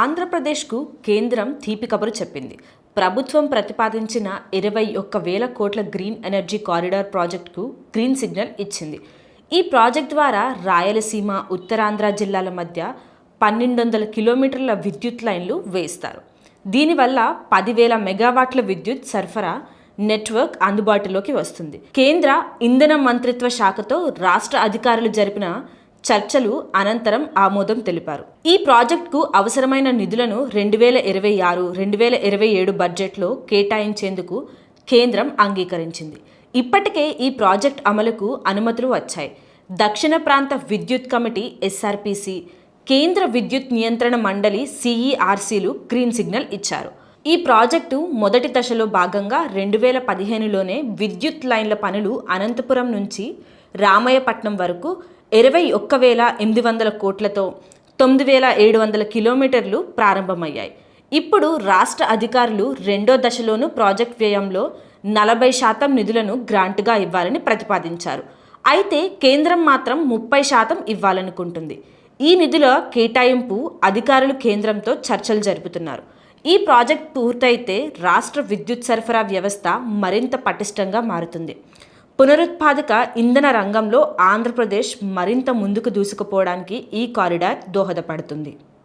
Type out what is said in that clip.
ఆంధ్రప్రదేశ్కు కేంద్రం తీపి కబురు చెప్పింది. ప్రభుత్వం ప్రతిపాదించిన ఇరవై ఒక్క వేల కోట్ల గ్రీన్ ఎనర్జీ కారిడార్ ప్రాజెక్టుకు గ్రీన్ సిగ్నల్ ఇచ్చింది. ఈ ప్రాజెక్ట్ ద్వారా రాయలసీమ ఉత్తరాంధ్ర జిల్లాల మధ్య పన్నెండు వందల కిలోమీటర్ల విద్యుత్ లైన్లు వేస్తారు దీనివల్ల పదివేల మెగావాట్ల విద్యుత్ సరఫరా నెట్వర్క్ అందుబాటులోకి వస్తుంది. కేంద్ర ఇంధన మంత్రిత్వ శాఖతో రాష్ట్ర అధికారులు జరిపిన చర్చలు అనంతరం ఆమోదం తెలిపారు. ఈ ప్రాజెక్టుకు అవసరమైన నిధులను రెండు వేల ఇరవై ఆరు రెండు వేల ఇరవై ఏడు బడ్జెట్లో కేటాయించేందుకు కేంద్రం అంగీకరించింది. ఇప్పటికే ఈ ప్రాజెక్ట్ అమలుకు అనుమతులు వచ్చాయి. దక్షిణ ప్రాంత విద్యుత్ కమిటీ ఎస్ఆర్పిసి కేంద్ర విద్యుత్ నియంత్రణ మండలి సిఈఆర్సీలు గ్రీన్ సిగ్నల్ ఇచ్చారు. ఈ ప్రాజెక్టు మొదటి దశలో భాగంగా రెండు వేల పదిహేనులోనే విద్యుత్ లైన్ల పనులు అనంతపురం నుంచి రామయ్యపట్నం వరకు ఇరవై ఒక్క వేల ఎనిమిది వందల కోట్లతో తొమ్మిది వేల ఏడు వందల కిలోమీటర్లు ప్రారంభమయ్యాయి. ఇప్పుడు రాష్ట్ర అధికారులు రెండో దశలోనూ ప్రాజెక్ట్ వ్యయంలో నలభై శాతం నిధులను గ్రాంట్గా ఇవ్వాలని ప్రతిపాదించారు. అయితే కేంద్రం మాత్రం ముప్పై శాతం ఇవ్వాలనుకుంటుంది. ఈ నిధుల కేటాయింపు అధికారులు కేంద్రంతో చర్చలు జరుపుతున్నారు. ఈ ప్రాజెక్ట్ పూర్తయితే రాష్ట్ర విద్యుత్ సరఫరా వ్యవస్థ మరింత పటిష్టంగా మారుతుంది. పునరుత్పాదక ఇంధన రంగంలో ఆంధ్రప్రదేశ్ మరింత ముందుకు దూసుకుపోవడానికి ఈ కారిడార్ దోహదపడుతుంది.